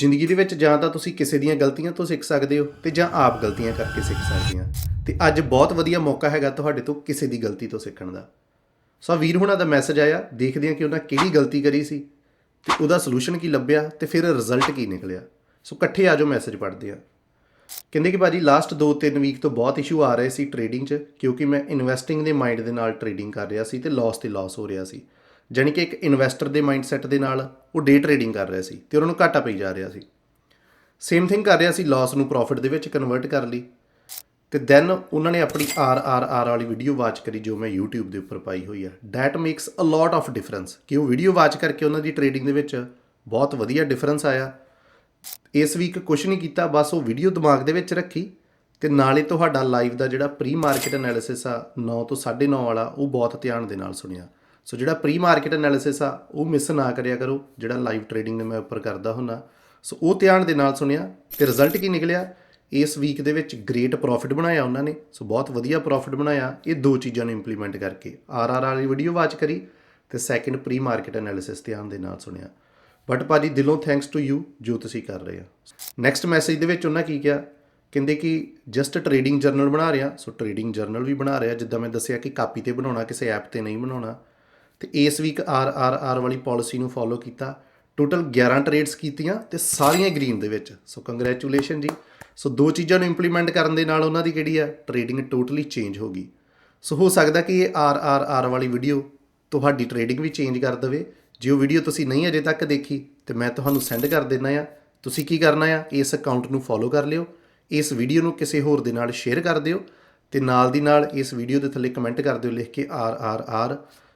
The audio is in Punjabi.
ਜ਼ਿੰਦਗੀ ਦੇ ਵਿੱਚ ਜਾਂ ਤਾਂ ਤੁਸੀਂ ਕਿਸੇ ਦੀਆਂ ਗਲਤੀਆਂ ਤੋਂ ਸਿੱਖ ਸਕਦੇ ਹੋ ਤੇ ਜਾਂ ਆਪ ਗਲਤੀਆਂ ਕਰਕੇ ਸਿੱਖ ਸਕਦੇ ਆ। ਤੇ ਅੱਜ ਬਹੁਤ ਵਧੀਆ ਮੌਕਾ ਹੈਗਾ ਤੁਹਾਡੇ ਤੋਂ ਕਿਸੇ ਦੀ ਗਲਤੀ ਤੋਂ ਸਿੱਖਣ ਦਾ। ਸੋ ਵੀਰ ਹੁਣਾਂ ਦਾ ਮੈਸੇਜ ਆਇਆ, ਦੇਖਦੇ ਹਾਂ ਕਿ ਉਹਨਾਂ ਕਿਹੜੀ ਗਲਤੀ ਕਰੀ ਸੀ ਤੇ ਉਹਦਾ ਸੋਲੂਸ਼ਨ ਕੀ ਲੱਭਿਆ ਤੇ ਫਿਰ ਰਿਜ਼ਲਟ ਕੀ ਨਿਕਲਿਆ। ਸੋ ਇਕੱਠੇ ਆ ਜਾਓ ਮੈਸੇਜ ਪੜ੍ਹਦੇ ਆ। ਕਹਿੰਦੇ ਕਿ ਭਾਜੀ ਲਾਸਟ 2-3 ਵੀਕ ਤੋਂ ਬਹੁਤ ਇਸ਼ੂ ਆ ਰਹੇ ਸੀ ਟ੍ਰੇਡਿੰਗ 'ਚ ਕਿਉਂਕਿ ਮੈਂ ਇਨਵੈਸਟਿੰਗ ਦੇ ਮਾਈਂਡ ਦੇ ਨਾਲ ਟ੍ਰੇਡਿੰਗ ਕਰ ਰਿਹਾ ਸੀ ਤੇ ਲਾਸ ਤੇ ਲਾਸ ਹੋ ਰਿਹਾ ਸੀ। ਜਾਣੀ ਕਿ ਇੱਕ ਇਨਵੈਸਟਰ ਦੇ ਮਾਈਂਡਸੈਟ ਦੇ ਨਾਲ ਉਹ ਡੇ ਟਰੇਡਿੰਗ ਕਰ ਰਿਹਾ ਸੀ ਤੇ ਉਹਨਾਂ ਨੂੰ ਘਾਟਾ ਪਈ ਜਾ ਰਿਹਾ ਸੀ। ਸੇਮ ਥਿੰਗ ਕਰ ਰਿਹਾ ਸੀ ਲਾਸ ਨੂੰ ਪ੍ਰੋਫਿਟ ਦੇ ਵਿੱਚ ਕਨਵਰਟ ਕਰ ਲਈ ਤੇ ਦੈਨ ਉਹਨਾਂ ਨੇ ਆਪਣੀ ਆਰ ਆਰ ਆਰ ਵਾਲੀ ਵੀਡੀਓ ਵਾਚ ਕਰੀ ਜੋ ਮੈਂ YouTube ਦੇ ਉੱਪਰ ਪਾਈ ਹੋਈ ਆ। That makes a lot of difference ਕਿ ਉਹ ਵੀਡੀਓ ਵਾਚ ਕਰਕੇ ਉਹਨਾਂ ਦੀ ਟ੍ਰੇਡਿੰਗ ਦੇ ਵਿੱਚ ਬਹੁਤ ਵਧੀਆ ਡਿਫਰੈਂਸ ਆਇਆ। ਇਸ ਵੀਕ ਕੁਝ ਨਹੀਂ ਕੀਤਾ, ਬਸ ਉਹ ਵੀਡੀਓ ਦਿਮਾਗ ਦੇ ਵਿੱਚ ਰੱਖੀ ਤੇ ਨਾਲੇ ਤੁਹਾਡਾ ਲਾਈਵ ਦਾ ਜਿਹੜਾ ਪ੍ਰੀ ਮਾਰਕੀਟ ਐਨਾਲਿਸਿਸ ਆ 9 ਤੋਂ 9:30 ਵਾਲਾ, ਉਹ ਬਹੁਤ ਧਿਆਨ ਦੇ ਨਾਲ ਸੁਣਿਆ। ਸੋ ਜਿਹੜਾ ਪ੍ਰੀ ਮਾਰਕੀਟ ਐਨਾਲਿਸਿਸ ਆ, ਉਹ ਮਿਸ ਨਾ ਕਰਿਆ ਕਰੋ। ਜਿਹੜਾ ਲਾਈਵ ਟ੍ਰੇਡਿੰਗ ਨੇ ਮੈਂ ਉੱਪਰ ਕਰਦਾ ਹੁੰਨਾ। ਸੋ ਉਹ ਧਿਆਨ ਦੇ ਨਾਲ ਸੁਣਿਆ ਤੇ ਰਿਜ਼ਲਟ ਕੀ ਨਿਕਲਿਆ? ਇਸ ਵੀਕ ਦੇ ਵਿੱਚ ਗ੍ਰੇਟ ਪ੍ਰੋਫਿਟ ਬਣਾਇਆ ਉਹਨਾਂ ਨੇ। ਸੋ ਬਹੁਤ ਵਧੀਆ ਪ੍ਰੋਫਿਟ ਬਣਾਇਆ। ਇਹ ਦੋ ਚੀਜ਼ਾਂ ਨੂੰ ਇੰਪਲੀਮੈਂਟ ਕਰਕੇ। ਆਰ ਆਰ ਵਾਲੀ ਵੀਡੀਓ ਵਾਚ ਕਰੀ ਤੇ ਸੈਕਿੰਡ ਪ੍ਰੀ ਮਾਰਕੀਟ ਐਨਾਲਿਸਿਸ ਧਿਆਨ ਦੇ ਨਾਲ ਸੁਣਿਆ। ਬਟ ਭਾਜੀ, ਦਿਲੋਂ ਥੈਂਕਸ ਟੂ ਯੂ ਜੋ ਤੁਸੀਂ ਕਰ ਰਹੇ ਆ ਨੈਕਸਟ ਮੈਸੇਜ ਦੇ ਵਿੱਚ ਉਹਨਾਂ ਕੀ ਕਿਹਾ? ਕਹਿੰਦੇ ਕਿ ਜਸਟ ਟ੍ਰੇਡਿੰਗ ਜਰਨਲ ਬਣਾ ਰਿਹਾ। ਸੋ ਟ੍ਰੇਡਿੰਗ ਜਰਨਲ ਵੀ ਬਣਾ ਰਿਹਾ। ਜਿੱਦਾਂ ਮੈਂ ਦੱਸਿਆ ਕਿ ਕਾਪੀ ਤੇ ਬਣਾਉਣਾ, ਕਿਸੇ ਐਪ ਤੇ ਨਹੀਂ ਬਣਾਉਣਾ। ਤੇ ਇਸ ਵੀਕ ਆਰ ਆਰ ਆਰ ਵਾਲੀ ਪਾਲਿਸੀ ਨੂੰ ਫੋਲੋ ਕੀਤਾ। ਟੋਟਲ 11 ਟ੍ਰੇਡਸ ਕੀਤੀਆਂ ਤੇ ਸਾਰੀਆਂ ਗ੍ਰੀਨ ਦੇ ਵਿੱਚ। ਸੋ ਕੰਗ੍ਰੈਚੁਲੇਸ਼ਨ ਜੀ। ਸੋ ਦੋ ਚੀਜ਼ਾਂ ਨੂੰ ਇੰਪਲੀਮੈਂਟ ਕਰਨ ਦੇ ਨਾਲ ਉਹਨਾਂ ਦੀ ਕਿਹੜੀ ਆ? ਟ੍ਰੇਡਿੰਗ ਟੋਟਲੀ ਚੇਂਜ ਹੋ ਗਈ। ਸੋ ਹੋ ਸਕਦਾ ਕਿ ਇਹ ਆਰ ਆਰ ਆਰ ਵਾਲੀ ਵੀਡੀਓ ਤੁਹਾਡੀ ਟ੍ਰੇਡਿੰਗ ਵੀ ਚੇਂਜ ਕਰ ਦੇਵੇ। ਜੇ ਉਹ ਵੀਡੀਓ ਤੁਸੀਂ ਨਹੀਂ ਅਜੇ ਤੱਕ ਦੇਖੀ, ਤੇ ਮੈਂ ਤੁਹਾਨੂੰ ਸੈਂਡ ਕਰ ਦੇਣਾ ਆ ਤੁਸੀਂ ਕੀ ਕਰਨਾ ਆ? ਇਸ ਅਕਾਊਂਟ ਨੂੰ ਫੋਲੋ ਕਰ ਲਿਓ। ਇਸ ਵੀਡੀਓ ਨੂੰ ਕਿਸੇ ਹੋਰ ਦੇ ਨਾਲ ਸ਼ੇਅਰ ਕਰ ਦਿਓ। ਤੇ ਨਾਲ ਦੀ ਨਾਲ ਇਸ ਵੀਡੀਓ ਦੇ ਥੱਲੇ ਕਮੈਂਟ ਕਰ ਦਿਓ, ਲਿਖ ਕੇ ਆਰ ਆਰ ਆਰ।